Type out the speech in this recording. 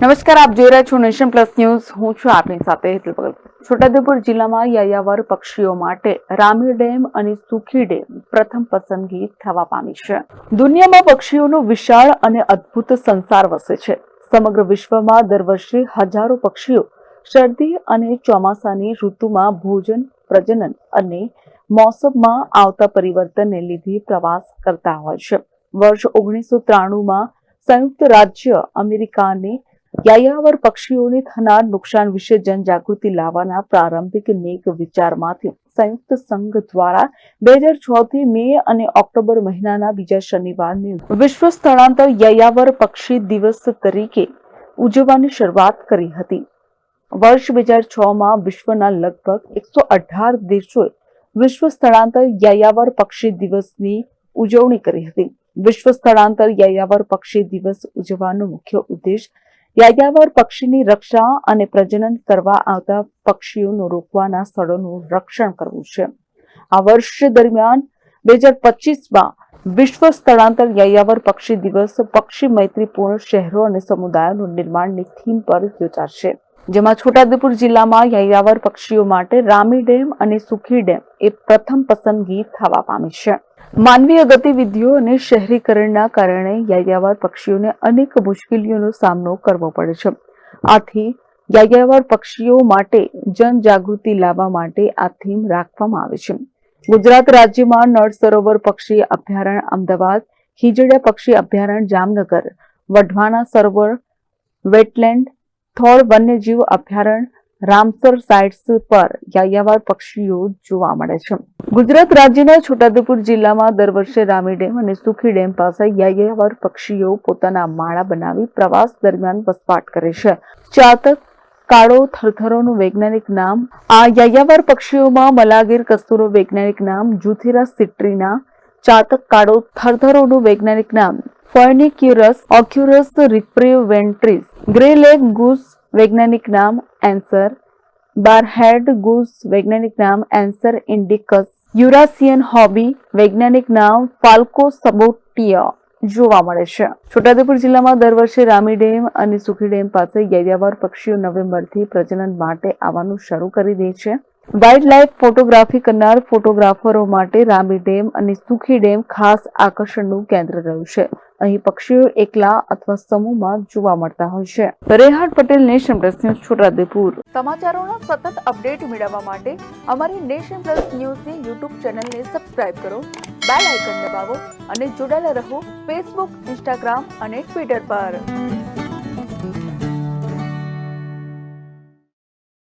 નમસ્કાર, આપ જોઈ રહ્યા છો નેશન પ્લસ ન્યૂઝ. હું છું આપની સાથે હેતલ પગલ છોટાઉદેપુર જિલ્લામાં યાયાવર પક્ષીઓ માટે રામી ડેમ અને સુખી ડેમ પ્રથમ પસંદગી થવા પામી છે. દુનિયામાં પક્ષીઓનો વિશાળ અને અદ્ભુત સંસાર વસે છે. સમગ્ર વિશ્વમાં દર વર્ષે હજારો પક્ષીઓ શરદી અને ચોમાસાની ઋતુમાં ભોજન, પ્રજનન અને મોસમમાં આવતા પરિવર્તનને લીધે પ્રવાસ કરતા હોય છે. વર્ષ ઓગણીસો ત્રાણુંમાં સંયુક્ત રાજ્ય અમેરિકાને યાયાવર પક્ષીઓને થનાર નુકસાન વિશે જનજાગૃતિ લાવવાના પ્રારંભિક નેક વિચારમાંથી સંયુક્ત સંઘ દ્વારા બે હજાર છ થી મે અને ઓક્ટોબર મહિનાના બીજા શનિવારને વિશ્વ સ્થળાંતર યાયાવર પક્ષી દિવસ તરીકે ઉજવવાની શરૂઆત કરી હતી. વર્ષ બે હજાર છ માં વિશ્વના લગભગ એકસો અઢાર દેશોએ વિશ્વ સ્થળાંતર યાયાવર પક્ષી દિવસની ઉજવણી કરી હતી. વિશ્વ સ્થળાંતર યાયાવર પક્ષી દિવસ ઉજવવાનો મુખ્ય ઉદ્દેશ યાયાવર પક્ષીની રક્ષા અને પ્રજનન કરવા આવતા પક્ષીઓનું રોકવાના સ્થળોનું રક્ષણ કરવું છે. આ વર્ષ દરમિયાન બે હજાર પચીસમાં વિશ્વ સ્થળાંતર યાયાવર પક્ષી દિવસ પક્ષી મૈત્રીપૂર્ણ શહેરો અને સમુદાયોનું નિર્માણની થીમ પર યોજાશે. જેમાં છોટાઉદેપુર જિલ્લામાં યાયાવર પક્ષીઓ માટે રામી ડેમ અને સુખી ડેમ એ પ્રથમ પસંદગી થવા પામી છે. માનવીય ગતિવિધિઓ અને શહેરીકરણના કારણે યાયાવર પક્ષીઓને અનેક મુશ્કેલીઓનો સામનો કરવો પડે છે. આથી યાયાવર પક્ષીઓ માટે જનજાગૃતિ લાવવા માટે આ થીમ રાખવામાં આવે છે. ગુજરાત રાજ્યમાં નળ સરોવર પક્ષી અભયારણ્ય અમદાવાદ હિજડિયા પક્ષી અભયારણ્ય જામનગર, વઢવાણા સરોવર, વેટલેન્ડ, થોળ વન્યજીવ અભયારણ્ય રામસર સાઇટ્સ પર યાયાવાર પક્ષીઓ જોવા મળે છે. ગુજરાત રાજ્યના છોટાઉદેપુર જિલ્લામાં દર વર્ષે રામી ડેમ અને સુખી ડેમ પાસે યાયાવાર પક્ષીઓ પોતાના માળા બનાવી પ્રવાસ દરમિયાન વસવાટ કરે છે. ચાતક કાળો થરથરોનું વૈજ્ઞાનિક નામ, આ યાયાવર પક્ષીઓમાં મલાગીર કસ્તુરો વૈજ્ઞાનિક નામ, જુથેરા સિટ્રીના ચાતક કાળો થરથરોનું વૈજ્ઞાનિક નામ, ફર્નિક્યુરસ, ઓક્યુરસ, રિપ્રિવેન્ટ્રીસ, ગ્રે લેગ ગુસ વૈજ્ઞાનિક નામ એન્સર બારહેડ ગુસ વૈજ્ઞાનિક નામ એન્સર ઇન્ડિકસ યુરાસિયન હોબી વૈજ્ઞાનિક નામ ફાલ્કો સબોટિયા જોવા મળે છે. છોટાઉદેપુર જિલ્લામાં દર વર્ષે રામી ડેમ અને સુખી ડેમ પાસે યાયાવર પક્ષીઓ નવેમ્બરથી પ્રજનન માટે આવવાનું શરૂ કરી દે છે. વાઇલ્ડ લાઇફ ફોટોગ્રાફી કરનાર ફોટોગ્રાફરો માટે રામી ડેમ અને સુખી ડેમ ખાસ આકર્ષણનું કેન્દ્ર રહ્યું છે. અહીં પક્ષીઓ એકલા અથવા સમૂહમાં જોવા મળતા હોય છે. Rehat Patel nation plus news Chhota Udepur. સમાચારોના સતત અપડેટ મેળવવા માટે અમારી નેશન પ્લસ ન્યૂઝની યુટ્યુબ ચેનલને સબસ્ક્રાઇબ કરો બેલ આઇકન દબાવો અને જોડાયેલા રહો ફેસબુક ઇન્સ્ટાગ્રામ અને ટ્વિટર પર.